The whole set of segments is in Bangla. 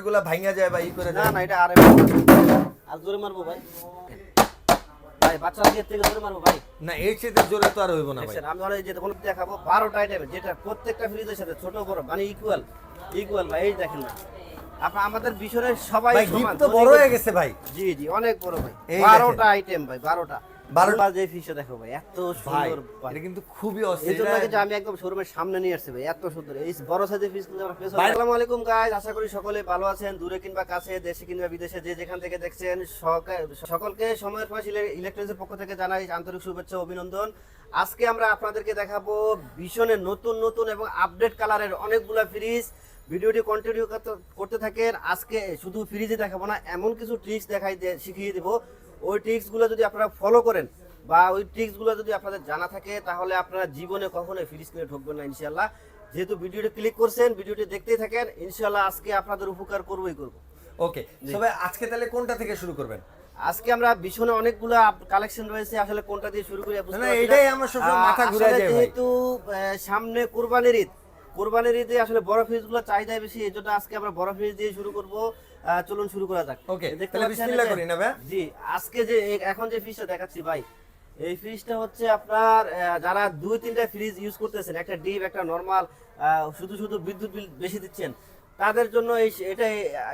ভাঙা যায় বা ই করে না না এটা আরে আর জোরে মারবো ভাই। ভাই বাচ্চা দিয়ে থেকে জোরে মারবো ভাই। না এর চেয়ে জোরে তো আর হইব না ভাই। আমি অনেক যেটা কোনো দেখাবো বারোটা আইটেম যেটা প্রত্যেকটা ফ্রিজের সাথে ছোট বড় মানে ইকুয়াল ইকুয়াল ভাই এই দেখেন না। আপনার আমাদের বিষয়ের সবাই তো বড় হয়ে গেছে ভাই। জি জি অনেক বড় ভাই। বারোটা আইটেম ভাই বারোটা। 12 বারোটা যে ফিশে দেখো ভাই এত সুন্দর এটা কিন্তু খুবই অস্থির এটা- কিন্তু আমি একদম শোরুমের সামনে নিয়ে আসছি ভাই এত সুন্দর। এই বড় সাইজের কিন্তু আমরা পেছনে আসসালামু আলাইকুম গাইস আশা করি সকলে ভালো আছেন দূরে কিংবা কাছে দেশে কিংবা বিদেশে যে যেখান থেকে দেখছেন সকলকে সময়ের পাশ ইলেকট্রনিক্সের পক্ষ থেকে জানাই আন্তরিক শুভেচ্ছা অভিনন্দন। আজকে আমরা আপনাদেরকে দেখাবো ভীষণের নতুন নতুন এবং আপডেট কালারের অনেকগুলা ফ্রিজ ভিডিওটি কন্টিনিউ করতে থাকেন। আজকে শুধু ফ্রিজে দেখাবো না এমন কিছু ট্রিক্স দেখাই শিখিয়ে দেবো। ওই ট্রিক্সগুলো যদি আপনারা ফলো করেন বা ওই ট্রিক্সগুলো যদি আপনাদের জানা থাকে তাহলে আপনারা জীবনে কখনোই ফ্রিজ কিনে ঠকবেন না ইনশাল্লাহ যেহেতু ভিডিওটি ক্লিক করছেন ভিডিওটি দেখতেই থাকেন ইনশাল্লাহ আজকে আপনাদের উপকার করবই করব। ওকে তবে আজকে তাহলে কোনটা থেকে শুরু করবেন? আজকে আমরা ভীষণে অনেকগুলো কালেকশন রয়েছে আসলে কোনটা দিয়ে শুরু করি না, এটাই আমার আহ, মাথা ঘুরে যায় যেহেতু সামনে কোরবানির ঈদ কোরবানির ঈদে আসলে বড় ফ্রিজগুলো চাহিদা বেশি এই জন্য আজকে আমরা বড় ফ্রিজ দিয়ে শুরু করব। চলুন শুরু করা যাক। দেখতে তাহলে বিসমিল্লাহ করি না ভাই? জি আজকে যে এখন যে ফ্রিজটা দেখাচ্ছি ভাই এই ফ্রিজটা হচ্ছে আপনার যারা দুই তিনটা ফ্রিজ ইউজ করতেছেন একটা ডিপ একটা নর্মাল শুধু শুধু বিদ্যুৎ বিল বেশি দিচ্ছেন তাদের জন্য এই এটা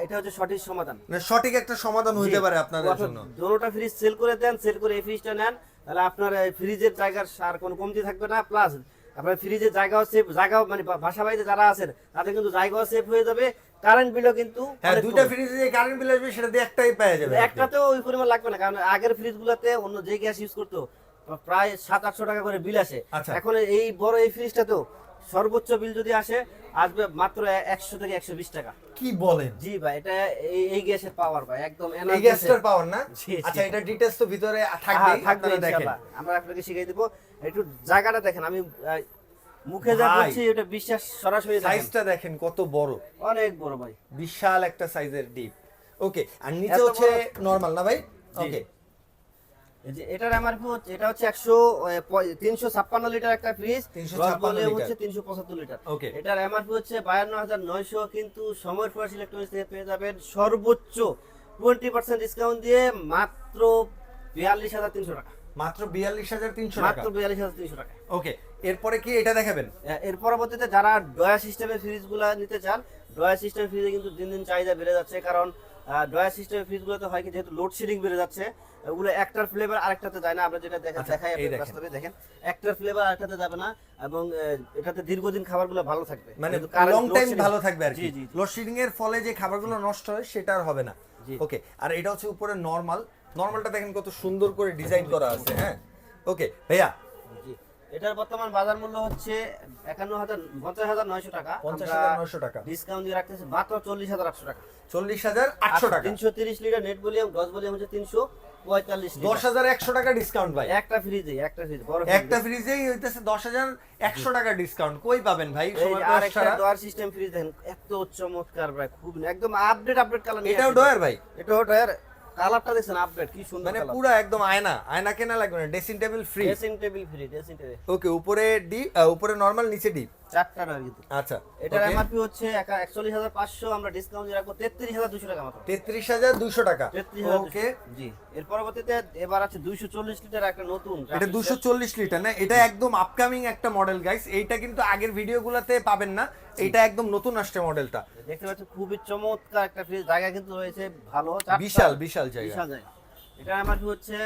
এটা হচ্ছে সঠিক সমাধান। মানে সঠিক একটা সমাধান হইতে পারে আপনাদের জন্য। দোনোটা ফ্রিজ সেল করে দেন সেল করে এই ফ্রিজটা নেন তাহলে আপনার ফ্রিজের জায়গার সার কোনো কমতি থাকবে না প্লাস আপনার ফ্রিজের জায়গাও সেফ জায়গাও মানে বাসা বাড়িতে যারা আছেন তাদের কিন্তু জায়গাও সেফ হয়ে যাবে কারেন্ট বিলও কিন্তু হ্যাঁ দুইটা ফ্রিজে যে কারেন্ট বিল আসবে সেটা দিয়ে একটাই পাওয়া যাবে। একটাতেও ওই পরিমাণ লাগবে না কারণ আগের ফ্রিজগুলোতে অন্য যে গ্যাস ইউজ করতো প্রায় সাত আটশো টাকা করে বিল আসে আচ্ছা। এখন এই বড় এই ফ্রিজটাতেও সর্বোচ্চ বিল যদি আসে আসবে মাত্র একশো থেকে একশো বিশ টাকা। কি বলেন? জি ভাই এটা এই গ্যাসের পাওয়ার ভাই একদম এই আছে। পাওয়ার না। আচ্ছা এটা ডিটেইলস তো ভিতরে থাকবে হ্যাঁ, থাকবে দেখেন। আমরা আপনাকে শিখিয়ে দিব। একটু জায়গাটা দেখেন আমি মুখে যা। বলছি এটা বিশ্বাস সরাসরি দেখেন। সাইজটা দেখেন কত বড়। অনেক বড় ভাই। বিশাল একটা সাইজের ডিপ ওকে আর নিচে হচ্ছে নরমাল না ভাই? ওকে এটার এমআরপি হচ্ছে এটা হচ্ছে একশো তিনশো ছাপ্পান্ন লিটার একটা ফ্রিজ হচ্ছে তিনশো পঁচাত্তর লিটার. এটার এমআরপি হচ্ছে বায়ান্ন হাজার নয়শো কিন্তু সময় ফোর্স ইলেকট্রনিক্স থেকে পেয়ে যাবেন সর্বোচ্চ টোয়েন্টি পার্সেন্ট ডিসকাউন্ট দিয়ে মাত্র বিয়াল্লিশ হাজার তিনশো টাকা। মাত্র বিয়াল্লিশ হাজার তিনশো মাত্র বিয়াল্লিশ হাজার তিনশো টাকা। ওকে এরপরে কি এটা দেখাবেন? এর পরবর্তীতে যারা ডয়া সিস্টেমের ফ্রিজগুলো নিতে চান ডয়া সিস্টেম ফ্রিজে কিন্তু দিন দিন চাহিদা বেড়ে যাচ্ছে কারণ ডয়া সিস্টেমের ফ্রিজগুলোতে হয় কি যেহেতু লোডশেডিং বেড়ে যাচ্ছে ওগুলো একটার ফ্লেভার আরেকটাতে যায় না। আমরা যেটা দেখা আচ্ছা, দেখাই। বাস্তবে দেখেন। একটার ফ্লেভার আরেকটাতে যাবে না এবং এটাতে দীর্ঘদিন খাবারগুলো ভালো থাকবে। মানে লং টাইম ভালো থাকবে আর কি। লোডশেডিং এর ফলে যে খাবারগুলো নষ্ট হয় সেটা আর হবে না। ওকে আর এটা হচ্ছে উপরে নরমাল নরমালটা দেখেন কত সুন্দর করে ডিজাইন করা আছে হ্যাঁ? ওকে ভাইয়া এটার বর্তমান বাজার মূল্য হচ্ছে একান্ন হাজার পঞ্চাশ হাজার নয়শো টাকা 50,900 টাকা। ডিসকাউন্ট দিয়ে রাখতেছে মাত্র চল্লিশ হাজার আটশো টাকা। চল্লিশ হাজার আটশো টাকা। তিনশো তিরিশ লিটার নেট ভলিউম দশ ভলিউম হচ্ছে তিনশো পঁয়তাল্লিশ দশ হাজার একশো টাকা ডিসকাউন্ট ভাই। একটা ফ্রিজে একটা ফ্রিজ বড় একটা ফ্রিজেই হইতেছে দশ হাজার একশো টাকা ডিসকাউন্ট কই পাবেন ভাই? সময় আর একটা ডোয়ার সিস্টেম ফ্রিজ দেখেন এত চমৎকার ভাই খুব একদম আপডেট আপডেট কালার এটাও ডয়ার ভাই? এটাও ডয়ার কালারটা দেখছেন আপডেট কি সুন্দর মানে পুরো একদম আয়না আয়না কেনা লাগবে না dressing table free dressing table free dressing table okay উপরে ডি উপরে নরমাল নিচে ডি চারটা ডয়ার কিন্তু আচ্ছা এটার এমআরপি হচ্ছে একচল্লিশ হাজার পাঁচশো আমরা ডিসকাউন্ট দিয়ে রাখব টাকা মাত্র। টাকা। ওকে জি। এর পরবর্তীতে এবার আছে দুইশো চল্লিশ লিটার একটা নতুন এটা লিটার না এটা একদম আপকামিং একটা মডেল গাইস এইটা কিন্তু আগের ভিডিওগুলোতে পাবেন না এটা একদম নতুন আসছে মডেলটা দেখতে পাচ্ছেন খুবই চমৎকার একটা ফ্রিজ জায়গা কিন্তু রয়েছে ভালো বিশাল বিশাল জায়গা। বিশাল জায়গা। এটা আমার হচ্ছে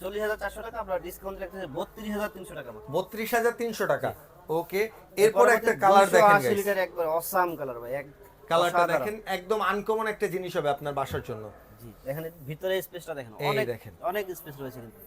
চল্লিশ হাজার চারশো টাকা আমরা ডিসকাউন্ট রাখতেছি বত্রিশ হাজার তিনশো টাকা বত্রিশ হাজার তিনশো টাকা। ওকে এরপর একটা কালার দেখেন আশি লিটার একবার অসাম কালার ভাই এক কালারটা দেখেন একদম আনকমন একটা জিনিস হবে আপনার বাসার জন্য। জি এখানে ভিতরে স্পেসটা দেখেন অনেক দেখেন। অনেক স্পেস রয়েছে কিন্তু।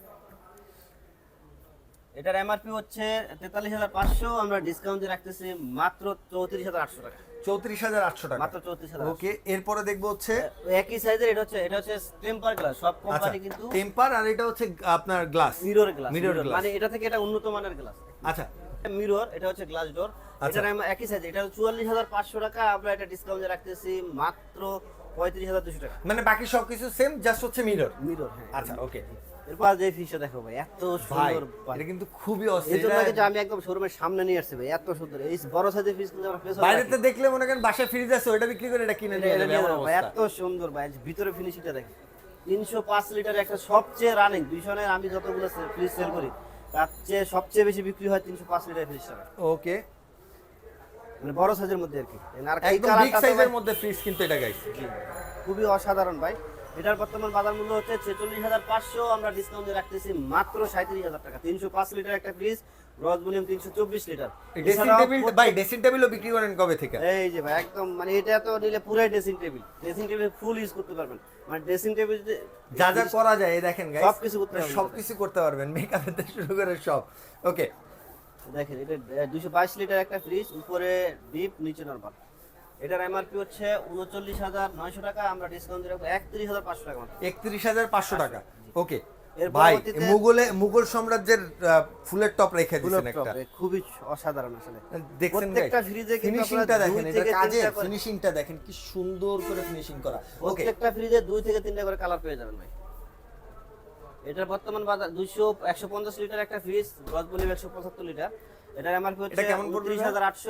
এটার এমআরপি হচ্ছে তেতাল্লিশ হাজার পাঁচশো আমরা ডিসকাউন্ট দিয়ে রাখতেছি মাত্র চৌত্রিশ হাজার আটশো টাকা। চৌত্রিশ হাজার আটশো টাকা। মাত্র চৌত্রিশ হাজার ওকে এরপরে দেখব হচ্ছে একই সাইজের এটা হচ্ছে এটা হচ্ছে টেম্পার গ্লাস সব আচ্ছা কোম্পানি কিন্তু টেম্পার আর এটা হচ্ছে আপনার glass mirror glass Mirror glass। মানে এটা থেকে এটা উন্নত মানের গ্লাস আচ্ছা মিরর এটা হচ্ছে গ্লাস ডোর আচ্ছা। এটার এম- একই সাইজ এটা চুয়াল্লিশ হাজার পাঁচশো টাকা আমরা এটা ডিসকাউন্টে রাখতেছি মাত্র পঁয়ত্রিশ হাজার দুশো টাকা। মানে বাকি সবকিছু সেম জাস্ট হচ্ছে মিরর মিরর হ্যাঁ। আচ্ছা ওকে এরপর যে ফিশটা দেখো ভাই এত সুন্দর এটা কিন্তু খুবই অস্থির। কিন্তু আমি একদম শোরুমের সামনে নিয়ে আসছি ভাই এত সুন্দর। এই বড় সাইজের ফিশ কিন্তু আমরা পেছনে বাইরেতে রাখি। দেখলে মনে করেন বাসায় ফ্রিজ আছে ওটা বিক্রি করে এটা কিনে নিয়ে যাবে ভাই, এত সুন্দর ভাই ভিতরে ফিনিশিংটা দেখেন। তিনশো পাঁচ লিটার একটা সবচেয়ে রানিং দুইশনের আমি যতগুলো ফ্রিজ সেল করি তার চেয়ে সবচেয়ে বেশি বিক্রি হয় তিনশো পাঁচ লিটার ফ্রিজ ওকে। মানে বড় সাইজের মধ্যে আর কি। আর একদম বিগ সাইজের মধ্যে ফ্রিজ কিন্তু এটা গাইস খুবই অসাধারণ ভাই। এটার বর্তমান বাজার মূল্য হচ্ছে ছেচল্লিশ হাজার পাঁচশো। আমরা ডিসকাউন্ট রাখতেছি মাত্র সাঁত্রিশ হাজার টাকা। তিনশো পাঁচ লিটার একটা ফ্রিজ রস ভলিউম লিটার। ড্রেসিং টেবিল ভাই ড্রেসিং টেবিলও বিক্রি করেন কবে থেকে? এই যে ভাই একদম মানে এটা তো নিলে dressing table dressing table full use করতে পারবেন। মানে ড্রেসিং টেবিল যা যা করা যায় এই দেখেন গাইস সবকিছু করতে পারবেন। সবকিছু করতে পারবেন মেকআপ থেকে শুরু করে সব। ওকে দেখেন এটা দুশো বাইশ লিটার একটা ফ্রিজ উপরে ডিপ নিচে নরমাল এটার এমআরপি হচ্ছে উনচল্লিশ হাজার নয়শো টাকা আমরা ডিসকাউন্ট দিয়ে রাখব একত্রিশ হাজার পাঁচশো টাকা একত্রিশ হাজার পাঁচশো টাকা। ওকে এর ভাই পরবর্তীতে- মুঘলে মুঘল সাম্রাজ্যের ফুলের টপ রেখে দিয়েছেন একটা। খুবই অসাধারণ আসলে। দেখছেন প্রত্যেকটা ফ্রিজে ফিনিশিংটা দেখেন এটা করে- ফিনিশিংটা দেখেন কি সুন্দর করে ফিনিশিং করা। ওকে প্রত্যেকটা ফ্রিজে দুই থেকে তিনটা করে কালার পেয়ে যাবেন ভাই। এটার বর্তমান বাজার দুইশো একশো পঞ্চাশ লিটার একটা ফ্রিজ গজ বলি একশো পঁচাত্তর লিটার। এটার এমআরপি হচ্ছে এটা কেমন পড়বে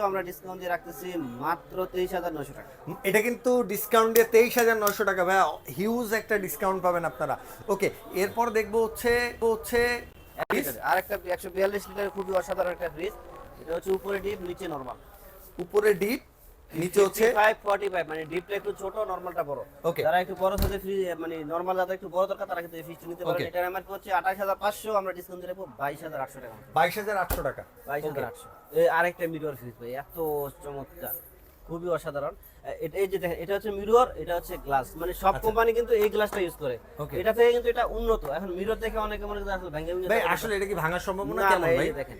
আমরা ডিসকাউন্ট দিয়ে রাখতেছি মাত্র তেইশ হাজার নশো টাকা। এটা কিন্তু ডিসকাউন্ট দিয়ে তেইশ হাজার নয়শো টাকা ভাই হিউজ একটা ডিসকাউন্ট পাবেন আপনারা। ওকে এরপর দেখব হচ্ছে হচ্ছে আর একটা একশো বিয়াল্লিশ লিটার খুবই অসাধারণ একটা ফ্রিজ এটা হচ্ছে উপরে ডিপ নিচে নরমাল উপরে ডিপ নিচে হচ্ছে? ফাইভ ফর্টি ফাইভ মানে ডিপটা একটু ছোট নরমালটা বড়। Okay. যারা একটু বড় ফ্রিজ মানে নরমাল যাদের একটু বড় দরকার তারা কিন্তু এই ফ্রিজটা নিতে পারেন এটার এমআরপি হচ্ছে আঠাশ হাজার পাঁচশো আমরা ডিসকাউন্ট দিয়ে রাখব বাইশ হাজার আটশো টাকা। বাইশ হাজার আটশো টাকা। বাইশ হাজার Okay. আটশো এই আরেকটা মিরর ফ্রিজ ভাই এত চমৎকার খুবই অসাধারণ। এই যে দেখেন এটা হচ্ছে মিরর এটা হচ্ছে গ্লাস মানে সব কোম্পানি কিন্তু এই গ্লাসটা ইউজ করে। আচ্ছা। এটা থেকে কিন্তু এটা উন্নত। এখন মিরর দেখে অনেকে মনে করে আসলে ভেঙে আসলে এটা কি ভাঙার সম্ভাবনা না, কেমন ভাই দেখেন।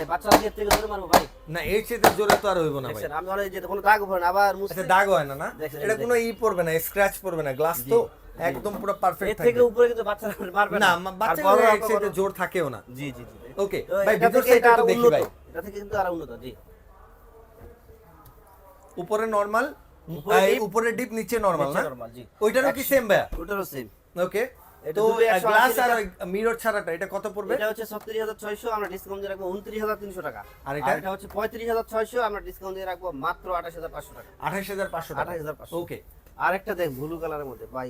ভাই বাচ্চা দিয়ে থেকে ধরে মারবো ভাই। না এর চেয়ে জোরে তো আর হইব না ভাই। আমি অনেক যে কোনো দাগ পড়ে না আবার মুছতে দাগ হয় না না? এটা কোনো ই পড়বে না স্ক্র্যাচ পড়বে না গ্লাস তো একদম পুরো এর পারফেক্ট থেকে উপরে কিন্তু বাচ্চারা মারবে না। না মা- আর বাচ্চা বড়রা এর জোর থাকেও না। জি জি জি। ওকে ভাই ভিতর সাইডটা এটা দেখি ভাই। এটা থেকে কিন্তু আরও উন্নত জি। উপরে নরমাল উপরে ডিপ নিচে নরমাল না? ওইটারও কি সেম ভাই ওটারও সেম ওকে তো গ্লাস আর মিরর ছাড়াটা এটা কত পড়বে? এটা হচ্ছে ছত্রিশ হাজার ছয়শো আমরা ডিসকাউন্ট দিয়ে রাখব উনত্রিশ হাজার তিনশো টাকা। আর আর এটা? এটা হচ্ছে পঁয়ত্রিশ হাজার ছয়শো আমরা ডিসকাউন্ট দিয়ে রাখব মাত্র আঠাশ হাজার পাঁচশো টাকা। আঠাশ হাজার পাঁচশো টাকা? 28,500 ওকে আরেকটা দেখ ব্লু কালারের মধ্যে ভাই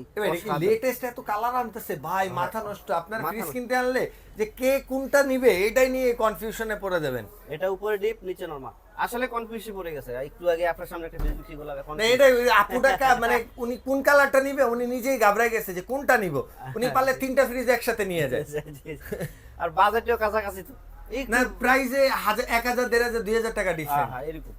লেটেস্ট এত কালার আনতেছে ভাই মাথা নষ্ট। আপনার ফ্রিজ কিনতে আনলে যে কে কোনটা নিবে এটাই নিয়ে কনফিউশনে পড়ে যাবেন। এটা উপরে ডিপ নিচে নরমাল আসলে কনফিউশন পড়ে গেছে। একটু আগে আপনার সামনে একটা ফেসবুক কি বলা না এটাই ওই আপুটা মানে উনি কোন কালারটা নিবে উনি নিজেই ঘাবড়ায় গেছে যে কোনটা নিব? উনি পারলে তিনটা ফ্রিজ একসাথে নিয়ে যায়। আর বাজেটেও কাছাকাছি তো। না প্রাইসে হাজার এক হাজার দেড় হাজার দুই হাজার টাকা হ্যাঁ ডিফারেন্ট হ্যাঁ এরকম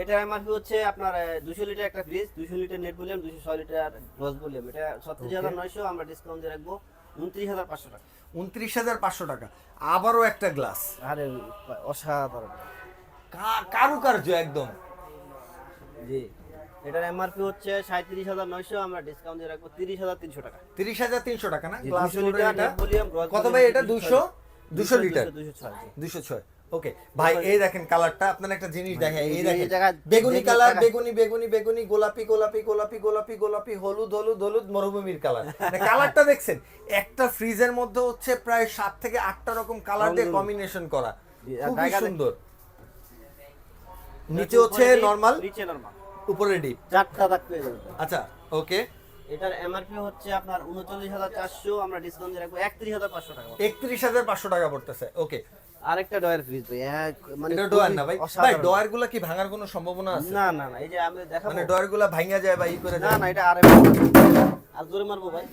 এটার এমআরপি হচ্ছে আপনার দুশো লিটার একটা ফ্রিজ দুশো লিটার নেট ভলিউম দুশো ছয় লিটার গ্রস ভলিউম এটা ছত্রিশ হাজার নয়শো আমরা ডিসকাউন্ট দিয়ে রাখব উনত্রিশ হাজার পাঁচশো টাকা। উনত্রিশ হাজার পাঁচশো টাকা। আবারও একটা গ্লাস আরে অসাধারণ। কারুকার্য একদম। জি। এটার এমআরপি হচ্ছে সাঁত্রিশ হাজার নয়শো আমরা ডিসকাউন্ট দিয়ে রাখব তিরিশ হাজার তিনশো টাকা। তিরিশ হাজার তিনশো টাকা না? গ্লাস 200 লিটার net volume, gross কত ভাই এটা? দুশো দুশো? লিটার? দুশো ছয়। দুশো ছয়। ওকে ভাই এই দেখেন কালারটা আপনার একটা জিনিস দেখেন এই এই দেখেন। বেগুনি কালার বেগুনি বেগুনি বেগুনি গোলাপি গোলাপি গোলাপি গোলাপি গোলাপি হলুদ হলুদ হলুদ মরুভূমির কালার কালারটা দেখছেন একটা ফ্রিজের মধ্যে হচ্ছে প্রায় সাত থেকে আটটা রকম কালার দিয়ে কম্বিনেশন করা। খুবই সুন্দর। নিচে হচ্ছে নরমাল নিচে নরমাল উপরে ডিপ। চারটা দাগ পেয়ে যাবেন আচ্ছা ওকে এটার এমআরপি হচ্ছে আপনার উনচল্লিশ হাজার চারশো আমরা ডিসকাউন্ট দিয়ে রাখব একত্রিশ হাজার পাঁচশো টাকা একত্রিশ হাজার পাঁচশো টাকা পড়তেছে ওকে আরেকটা ডয়ের ফ্রিজ ভাই মানে এটা ডয়ার না ভাই। ভাই ডয়ারগুলা কি ভাঙার কোনো সম্ভাবনা আছে? না না না এই যে আমি দেখাবো। মানে ডয়ারগুলা ভাঙা যায় বা ই করে না না এটা আরে আর জোরে মারবো ভাই।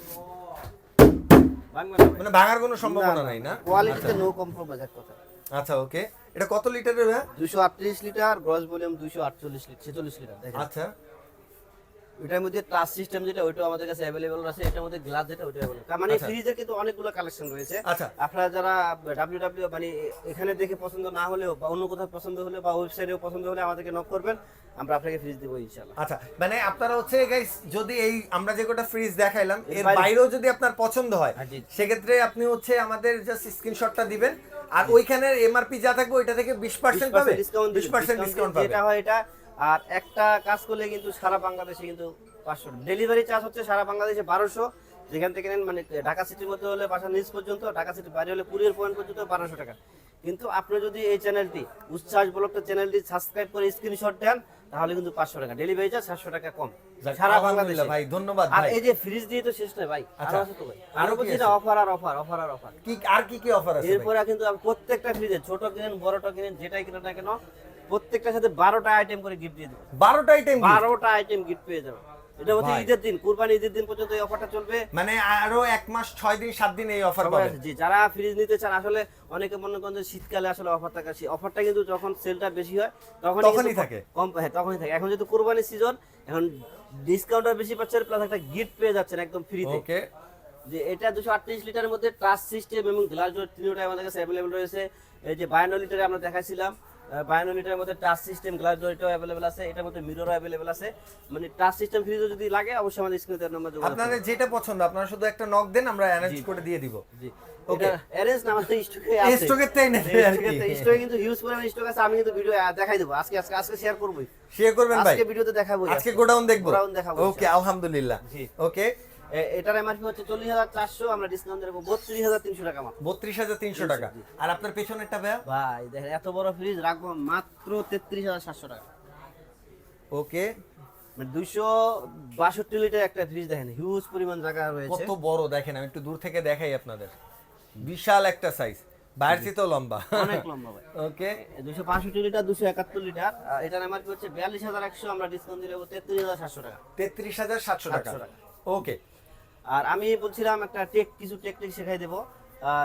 মানে ভাঙার কোনো সম্ভাবনা নাই না? কোয়ালিটিতে নো কম্প্রোমাইজ এক কথা আচ্ছা ওকে এটা কত লিটারের ভাই? দুশো আটত্রিশ লিটার গ্রস ভলিউম দুশো আটচল্লিশ লিটার ছেচল্লিশ লিটার। দেখেন আচ্ছা। এটার মধ্যে টাচ সিস্টেম যেটা ওইটাও আমাদের কাছে আছে। এটার মধ্যে গ্লাস যেটা ওইটা মানে আচ্ছা। ফ্রিজের কিন্তু অনেকগুলো কালেকশন রয়েছে। আচ্ছা। আপনারা যারা মানে এখানে দেখে পছন্দ না হলেও বা অন্য কোথাও পছন্দ হলে বা ওয়েবসাইটেও পছন্দ হলে আমাদেরকে নক করবেন। আমরা আপনাকে ফ্রিজ দেবো আচ্ছা মানে আপনারা হচ্ছে গাইস যদি এই আমরা যে কটা ফ্রিজ দেখাইলাম এর বাইরেও যদি আপনার পছন্দ হয় হ্যাঁ, সেক্ষেত্রে আপনি হচ্ছে আমাদের জাস্ট স্ক্রিনশটটা দিবেন। আর ওইখানের এমআরপি যা থাকবে ওইটা থেকে বিশ পার্সেন্ট পাবে ডিসকাউন্ট বিশ পার্সেন্ট ডিসকাউন্ট পাবে যেটা হয় এটা আর একটা কাজ করলে কিন্তু সারা বাংলাদেশে কিন্তু পাঁচশো। ডেলিভারি চার্জ হচ্ছে সারা বাংলাদেশে বারোশো। যেখান থেকে নেন মানে ঢাকা সিটির মধ্যে হলে বাসা নিচ পর্যন্ত ঢাকা সিটির বাইরে হলে কুড়ির পয়েন্ট পর্যন্ত বারোশো টাকা। কিন্তু আপনি যদি এই চ্যানেলটি উচ্ছ্বাস ব্লগটা চ্যানেলটি সাবস্ক্রাইব করে স্ক্রিনশট দেন তাহলে কিন্তু পাঁচশো টাকা। ডেলিভারি চার্জ সাতশো টাকা কম। সারা বাংলাদেশে। ভাই ধন্যবাদ আর এই যে ফ্রিজ দিয়ে তো শেষ নয় ভাই আচ্ছা। আরও আছে তো ভাই। আরও বলছি না অফার আর অফার অফার আর অফার কি আর কি কি অফার আছে? এরপরে কিন্তু প্রত্যেকটা ফ্রিজে ছোট কিনেন বড়টা কিনেন যেটাই কিনেন না কেন প্রত্যেকটার সাথে বারোটা আইটেম করে গিফট দিয়ে দেবো। বারোটা আইটেম বারোটা আইটেম গিফট পেয়ে যাবে। এটা হচ্ছে ঈদের দিন কুরবানি ঈদের দিন পর্যন্ত এই অফারটা চলবে। মানে আরও এক মাস ছয় দিন সাত দিন এই অফার। জি যারা ফ্রিজ নিতে চান আসলে অনেকে মনে করেন যে শীতকালে আসলে অফার থাকে অফারটা কিন্তু যখন সেলটা বেশি হয় তখন তখনই থাকে। কম হ্যাঁ তখনই থাকে। এখন যেহেতু কুরবানি সিজন এখন ডিসকাউন্টটা বেশি পাচ্ছেন প্লাস একটা গিফট পেয়ে যাচ্ছেন একদম ফ্রিতে ওকে। যে এটা দুশো আটত্রিশ লিটারের মধ্যে টাচ সিস্টেম এবং গ্লাস ডোর তিনটাই আমাদের কাছে অ্যাভেলেবল রয়েছে। এই যে বায়ান্ন লিটারে আমরা দেখাইছিলাম। মধ্যে টাচ সিস্টেম গ্লাস অ্যাভেলেবল আছে এটার মধ্যে মিররও অ্যাভেলেবল আছে। মানে টাচ সিস্টেম ফ্রিজও যদি লাগে অবশ্যই আমাদের স্ক্রিনে দেওয়ার নাম্বার আপনাদের যেটা পছন্দ আপনারা শুধু একটা নক দেন আমরা অ্যারেঞ্জ করে দিয়ে দিব। জি। Okay. অ্যারেঞ্জ না আমাদের স্টকে আছে। স্টকের তাই কি। স্টকে কিন্তু হিউজ পরিমাণ স্টক আছে আমি কিন্তু ভিডিও দেখাই দেবো। আজকে আজকে আজকে শেয়ার করবই। শেয়ার করবেন ভাই। আজকে ভিডিওতে দেখাবো আজকে গোডাউন দেখব। গোডাউন দেখাবো ওকে আলহামদুলিল্লাহ। ওকে এটার এমআরপি হচ্ছে চল্লিশ হাজার চারশো আমরা ডিসকাউন্ট দেবো বত্রিশ হাজার তিনশো টাকা মাত্র। বত্রিশ হাজার তিনশো টাকা। আর আপনার পেছনেরটা ভাইয়া? ভাই দেখেন এত বড় ফ্রিজ রাখব মাত্র তেত্রিশ হাজার সাতশো টাকা। ওকে। মানে দুইশো বাষট্টি লিটার একটা ফ্রিজ দেখেন হিউজ পরিমাণ জায়গা রয়েছে। কত বড় দেখেন আমি একটু দূর থেকে দেখাই আপনাদের। বিশাল একটা সাইজ বাইরের চেয়েও লম্বা। অনেক লম্বা ভাই। ওকে। দুশো বাষট্টি লিটার দুশো একাত্তর লিটার এটার এমআরপি হচ্ছে বিয়াল্লিশ হাজার একশো আমরা ডিসকাউন্ট দিলে তেত্রিশ হাজার সাতশো টাকা। তেত্রিশ হাজার সাতশো টাকা। ওকে। আর আমি বলছিলাম একটা টেক কিছু টেকনিক শেখাই দেবো।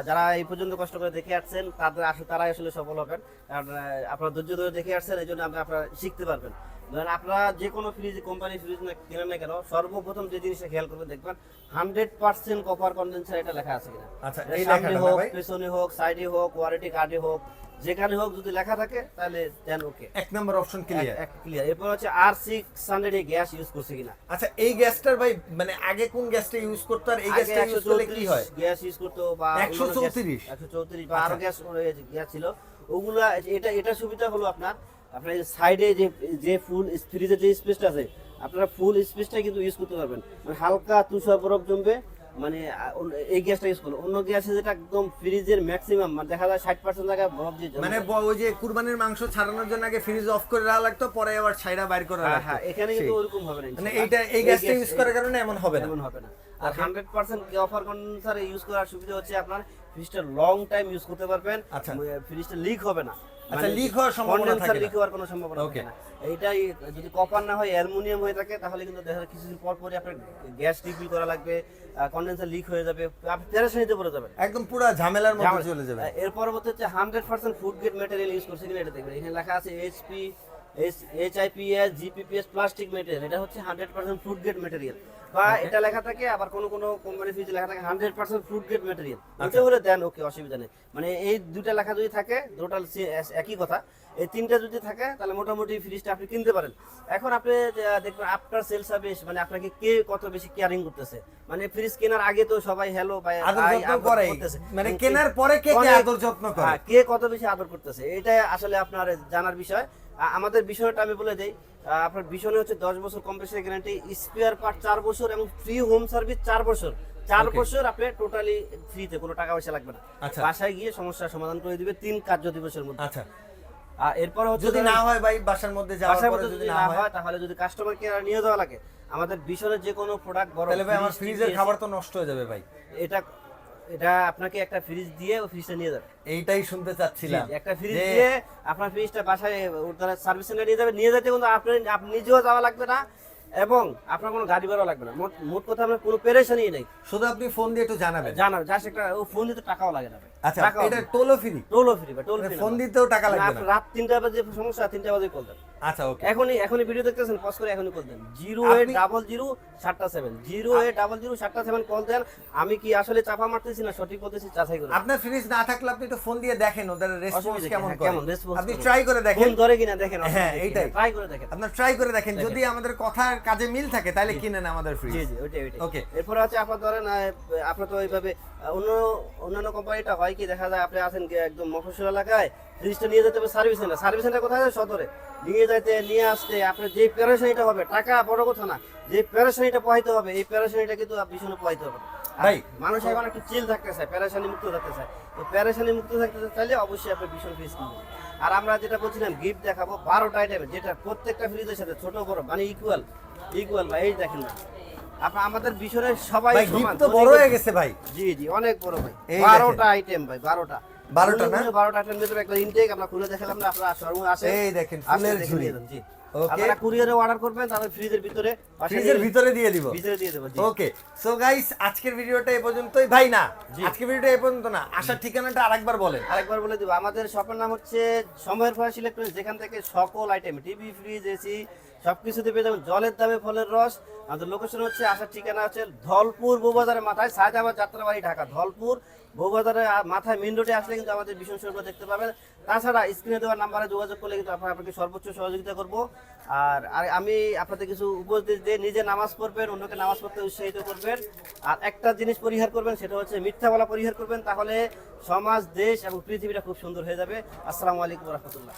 যারা এই পর্যন্ত কষ্ট করে দেখে আসছেন তাদের আসলে তারাই আসলে সফল হবেন। কারণ আপনারা ধৈর্য ধরে দেখে আসছেন এই জন্য আপনি আপনারা শিখতে পারবেন। ধরেন আপনারা যে কোনো ফ্রিজ কোম্পানি ফ্রিজ না কেনেন না কেন সর্বপ্রথম যে জিনিসটা খেয়াল করবে দেখবেন হান্ড্রেড পার্সেন্ট কপার কন্ডেন্সার এটা লেখা আছে কিনা। আচ্ছা, সামনে হোক? পেছনে হোক সাইডে হোক ওয়ারেন্টি কার্ডে হোক যেখানে হোক যদি লেখা থাকে তাহলে দেন ওকে এক নম্বর অপশন ক্লিয়ার ক্লিয়ার এরপর হচ্ছে আর সিক্স হান্ড্রেড গ্যাস ইউজ করছে কিনা। আচ্ছা এই গ্যাসটার ভাই মানে আগে কোন গ্যাসটা ইউজ করতো আর এই গ্যাসটা ইউজ করলে কি হয়? গ্যাস ইউজ করতো বা 134 একশো চৌত্রিশ। বা আরও গ্যাস গ্যাস ছিল ওগুলা এটা এটা সুবিধা হলো আপনার আপনার সাইডে যে যে ফুল ফ্রিজের যে স্পেসটা আছে আপনারা ফুল স্পেসটা কিন্তু ইউজ করতে পারবেন। মানে হালকা তুষার বরফ জমবে মানে এই গ্যাসটা ইউজ করল। অন্য গ্যাসে যেটা একদম ফ্রিজের ম্যাক্সিমাম মানে দেখা যায় ষাট পার্সেন্ট জায়গায় বরফ দিয়ে মানে ওই যে কুরবানির মাংস ছাড়ানোর জন্য আগে ফ্রিজ অফ করে রাখা লাগতো পরে আবার ছাইরা বাইর করে হ্যাঁ হ্যাঁ এখানে কিন্তু ওরকম হবে না মানে এইটা এই গ্যাসটা ইউজ করার কারণে এমন হবে না। এমন হবে না। আর hundred percent offer condenser use করার সুবিধা হচ্ছে আপনার ফ্রিজটা লং টাইম ইউজ করতে পারবেন। আচ্ছা। ফ্রিজটা লিক হবে না। আচ্ছা, leak হওয়ার সম্ভাবনা থাকে লিক হওয়ার কোনো সম্ভাবনা থাকে না। এইটাই যদি কপার না হয় অ্যালুমিনিয়াম হয়ে থাকে তাহলে কিন্তু দেখা যায় কিছুদিন পর পরই আপনার গ্যাস রিফিল করা লাগবে কন্ডেন্সার লিক হয়ে যাবে আপনি পেরেশানিতে পড়ে যাবেন। একদম পুরো ঝামেলার মধ্যে চলে যাবে এর পরবর্তী হচ্ছে hundred percent food grade material use করছে কিনা এটা দেখবেন। এখানে লেখা আছে HP H IPS GPPS plastic material এটা হচ্ছে hundred percent food grade material বা এটা লেখা থাকে আবার কোনো কোনো কোম্পানি ফ্রিজে লেখা থাকে hundred percent food grade material ওটা হলে দেন ওকে অসুবিধা নেই। মানে এই দুটা লেখা যদি থাকে টোটাল একই কথা। এই তিনটা যদি থাকে তাহলে মোটামুটি ফ্রিজটা আপনি কিনতে পারেন। এখন আপনি দেখবেন আপনার সেল সার্ভিস মানে আপনাকে কে কত বেশি কেয়ারিং করতেছে? মানে ফ্রিজ কেনার আগে তো সবাই হ্যালো ভাই। মানে কেনার পরে কে কে আদর যত্ন করে? হ্যাঁ, কে কত বেশি আদর করতেছে? এটা আসলে আপনার জানার বিষয়। আমাদের বিষয়টা আমি বলে দেই আপনার বিষয় হচ্ছে দশ বছর কম্প্রেসার গ্যারান্টি স্পেয়ার পার্ট চার বছর এবং ফ্রি হোম সার্ভিস চার বছর। চার বছর আপনি টোটালি ফ্রিতে কোনো টাকা পয়সা লাগবে না। আচ্ছা। বাসায় গিয়ে সমস্যার সমাধান করে দিবে তিন কার্য দিবসের মধ্যে। আচ্ছা। আর এরপর যদি না হয় ভাই বাসার মধ্যে যাওয়ার বাসার পরে মধ্যে যদি না হয়। তাহলে যদি কাস্টমার কেয়ার নিয়ে দেওয়া লাগে আমাদের বিষয়ের যে কোনো প্রোডাক্ট বড় তাহলে ভাই আমার ফ্রিজের খাবার তো নষ্ট হয়ে যাবে ভাই। এটা এটা আপনাকে একটা ফ্রিজ দিয়ে ও ফ্রিজটা নিয়ে যাবে। এইটাই শুনতে চাচ্ছিলাম। একটা ফ্রিজ দিয়ে আপনার ফ্রিজটা বাসায় সার্ভিস সেন্টার নিয়ে যাবে। নিয়ে যেতে কিন্তু আপনি আপনি নিজেও যাওয়া লাগবে না এবং আপনার কোনো গাড়ি ভাড়া লাগবে না। মোট মোট কথা আপনার কোনো পেরেশানি নেই। শুধু আপনি ফোন দিয়ে একটু জানাবেন। জানাবেন। জাস্ট একটা ও ফোন দিতে টাকাও লাগে না। আচ্ছা এটা ফ্রি টোলও ফ্রি বা টোল ফ্রি ফোন দিতেও টাকা লাগবে না রাত তিনটা বাজে সমস্যা তিনটা বাজে কল দেন। আচ্ছা ওকে এখনই এখনই ভিডিও দেখতেছেন পজ করে এখনই কল দেন। জিরো এইট আপনি- ডাবল জিরো সাতটা seven zero eight double zero সাতটা সেভেন কল দেন। আমি কি আসলে চাপা মারতেছি না সঠিক বলতেছি যাচাই করে আপনার ফ্রিজ না থাকলে আপনি একটু ফোন দিয়ে দেখেন ওদের রেসপন্স অসুবিধা কেমন হ্যাঁ, করে কেমন response আপনি ট্রাই করে দেখেন। ফোন ধরে কিনা দেখেন হ্যাঁ, এইটাই। ট্রাই করে দেখেন। আপনার ট্রাই করে দেখেন যদি আমাদের কথার কাজে মিল থাকে তাহলে কিনেন আমাদের ফ্রিজ জি জি ওইটাই ওইটাই। Okay. এরপরে হচ্ছে আপনার ধরেন আপনার তো ওইভাবে অন্য অন্যান্য কোম্পানিটা হয় কি দেখা যায় আপনি আছেন একদম মফস্বল এলাকায় ফ্রিজটা নিয়ে যেতে হবে সার্ভিস সেন্টার সার্ভিস সেন্টার কোথায় আছে? সদরে নিয়ে যাইতে নিয়ে আসতে আপনার যে প্যারাশানিটা হবে টাকা বড় কথা না যে প্যারাশানিটা পোহাইতে হবে এই প্যারাশানিটা কিন্তু ভীষণ পোহাইতে হবে ভাই। মানুষ এখন একটু চিল থাকতে চায় প্যারাশানি মুক্ত থাকতে চায় তো প্যারাশানি মুক্ত থাকতে চাইলে অবশ্যই আপনি ভীষণ ফ্রিজ কিনবেন আর আমরা যেটা বলছিলাম গিফট দেখাবো বারোটা আইটেমের যেটা প্রত্যেকটা ফ্রিজের সাথে ছোট বড় মানে ইকুয়াল ইকুয়াল ভাই এই দেখেন না আমাদের ভীষণের সবাই গিফট তো বড় হয়ে গেছে ভাই জি জি অনেক বড় ভাই এই বারোটা আইটেম ভাই বারোটা 12টা না? বারোটা আইটেম ভিতরে একটা ইনটেক আমরা খুলে দেখালাম না আপনারা শোরুমে আসে এই দেখেন, ফুলের ঝুড়ি। জি. আপনারা কুরিয়ারে অর্ডার করবেন তাহলে ফ্রিজের ভিতরে ফ্রিজের ভিতরে দিয়ে দিব। ভিতরে দিয়ে দেবো ওকে সো গাইস আজকের ভিডিওটা এই পর্যন্তই। ভাই না আজকের ভিডিওটা এই পর্যন্ত না। আসার ঠিকানাটা আরেকবার বলেন। আরেকবার বলে দিব আমাদের শপের নাম হচ্ছে সময়ের ফরাস ইলেকট্রনিক্স যেখান থেকে সকল আইটেম টিভি ফ্রিজ এসি সব কিছুতে পেয়ে যাবেন। জলের দামে ফলের রস। আমাদের লোকেশন হচ্ছে আসার ঠিকানা হচ্ছে ধলপুর বউবাজারের মাথায় সায়দাবাদ যাত্রাবাড়ি ঢাকা। ধলপুর বউবাজারের মাথায় মেন রোডে আসলে কিন্তু আমাদের ভীষণ শোরুম দেখতে পাবেন। তাছাড়া স্ক্রিনে দেওয়ার নাম্বারে যোগাযোগ করলে কিন্তু আপনারা আপনাকে সর্বোচ্চ সহযোগিতা করব। আর আর আমি আপনাদের কিছু উপদেশ দিয়ে নিজে নামাজ পড়বেন, অন্যকে নামাজ পড়তে উৎসাহিত করবেন। আর একটা জিনিস পরিহার করবেন, সেটা হচ্ছে মিথ্যা বলা পরিহার করবেন, তাহলে সমাজ, দেশ এবং পৃথিবীটা খুব সুন্দর হয়ে যাবে। আসসালামু আলাইকুম রহমতুল্লাহ।